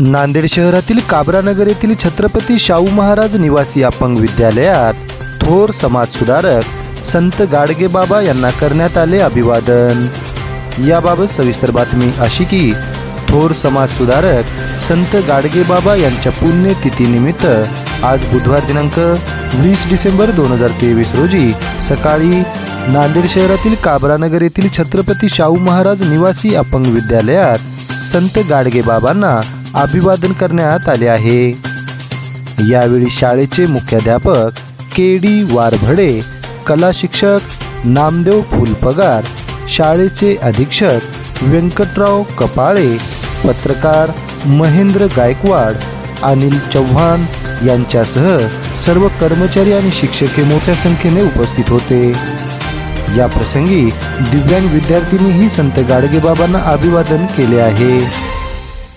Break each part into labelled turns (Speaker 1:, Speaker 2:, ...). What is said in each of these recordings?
Speaker 1: नांदेड शहरातील काबरानगर येथील छत्रपती शाहू महाराज निवासी अपंग विद्यालयात थोर समाज सुधारक संत गाडगे बाबा यांना करण्यात आले अभिवादन. याबाबत सविस्तर बातमी अशी की थोर समाज सुधारक संत गाडगे बाबा यांच्या पुण्यतिथीनिमित्त आज बुधवार दिनांक वीस डिसेंबर दोन हजार तेवीस रोजी सकाळी नांदेड शहरातील काबरानगर येथील छत्रपती शाहू महाराज निवासी अपंग विद्यालयात संत गाडगे बाबांना अभिवादन करण्यात आले आहे. यावेळी शाळेचे मुख्याध्यापक के डी वारभडे कला शिक्षक नामदेव फुलपगार शाळेचे अधीक्षक व्यंकटराव कपाळे पत्रकार महेंद्र गायकवाड अनिल चव्हाण यांच्यासह सर्व कर्मचारी आणि शिक्षक हे मोठ्या संख्येने उपस्थित होते. या प्रसंगी दिव्यांग विद्यार्थ्यांनीही संत गाडगेबाबांना अभिवादन केले आहे.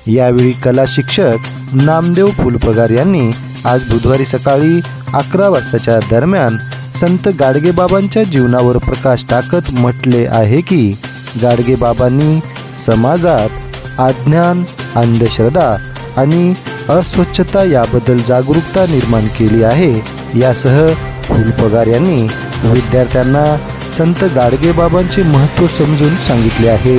Speaker 1: यावेळी कला शिक्षक नामदेव फुलपगार यांनी आज बुधवारी सकाळी अकरा वाजताच्या दरम्यान संत गाडगेबाबांच्या जीवनावर प्रकाश टाकत म्हटले आहे की गाडगेबाबांनी समाजात अज्ञान अंधश्रद्धा आणि अस्वच्छता याबद्दल जागरूकता निर्माण केली आहे. यासह फुलपगार यांनी विद्यार्थ्यांना संत गाडगेबाबांचे महत्त्व समजून सांगितले आहे.